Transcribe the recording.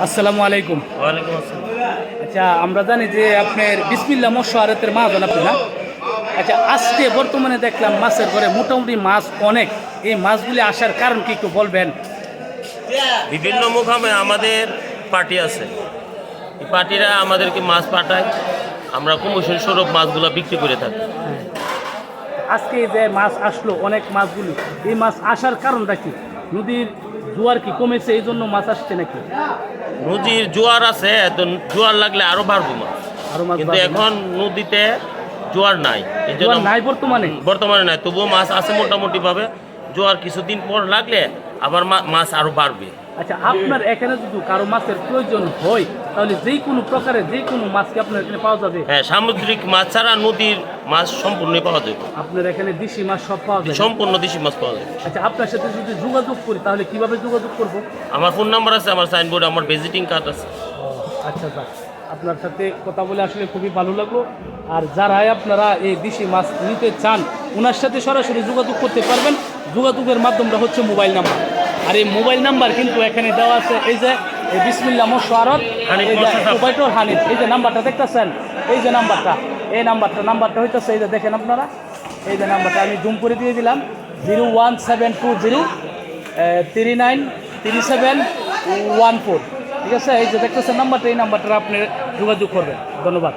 আসসালামু আলাইকুম। ওয়ালাইকুম আসসালাম। আচ্ছা আমরা জানি যে আপনার বিসমিল্লা মৎস্য আড়তের মাহাজন আপনি না? আচ্ছা আজকে বর্তমানে দেখলাম মাছের ঘরে মোটামুটি মাছ অনেক। এই মাছগুলি আসার কারণ কি একটু বলবেন? বিভিন্ন মুখামে আমাদের পার্টি আছে। এই পার্টিরা আমাদেরকে মাছ পাঠায়। আমরা কমিশন স্বরূপ মাছগুলো বিক্রি করে থাকি। আজকে যে মাছ আসলো অনেক মাছগুলি এই মাছ আসার কারণটা কি? নদীর জোয়ার কি কমেছে? এই জন্য মাছ আসছে নাকি? নদীর জোয়ার আছে তো জোয়ার লাগলে আরও বাড়বো মাছ। আরও মাছ কিন্তু এখন নদীতে জোয়ার নাই। এই জন্য নাই বর্তমানে? বর্তমানে নাই তবুও মাছ আছে মোটামুটি ভাবে জোয়ার কিছুদিন পর লাগলে আবার মাছ আরও বাড়বে। আচ্ছা আপনার এখানে যদি কারও মাছের প্রয়োজন হয় তাহলে যে কোনো প্রকারের যে কোনো মাছ কি আপনার এখানে পাওয়া যাবে? হ্যাঁ সামুদ্রিক মাছ ছাড়া নদীর মাছ সম্পূর্ণ পাওয়া যাবে। আপনার এখানে দেশি মাছ সব পাওয়া যাবে? সম্পূর্ণ দেশি মাছ পাওয়া যাবে। আচ্ছা আপনার সাথে যদি যোগাযোগ করি তাহলে কীভাবে যোগাযোগ করব? আমার ফোন নাম্বার আছে আমার সাইনবোর্ড আমার ভিজিটিং কার্ড আছে। আচ্ছা স্যার আপনার সাথে কথা বলে আসলে খুবই ভালো লাগল। আর যারাই আপনারা এই দেশি মাছ নিতে চান ওনার সাথে সরাসরি যোগাযোগ করতে পারবেন। যোগাযোগের মাধ্যমটা হচ্ছে মোবাইল নাম্বার। আর এই মোবাইল নাম্বার কিন্তু এখানে দেওয়া আছে এই যে বিসমিল্লা shop। প্রোপাইটর হানিফ এই যে নাম্বারটা দেখতেছেন? এই যে নাম্বারটা এই নাম্বারটা নাম্বারটা হইতেছে এই যে দেখেন আপনারা এই যে নাম্বারটা আমি জুম করে দিয়ে দিলাম zero one seven two zero three nine three seven one four ঠিক আছে? এই যে দেখতেছেন নাম্বারটা এই নাম্বারটা আপনি যোগাযোগ করবেন। ধন্যবাদ।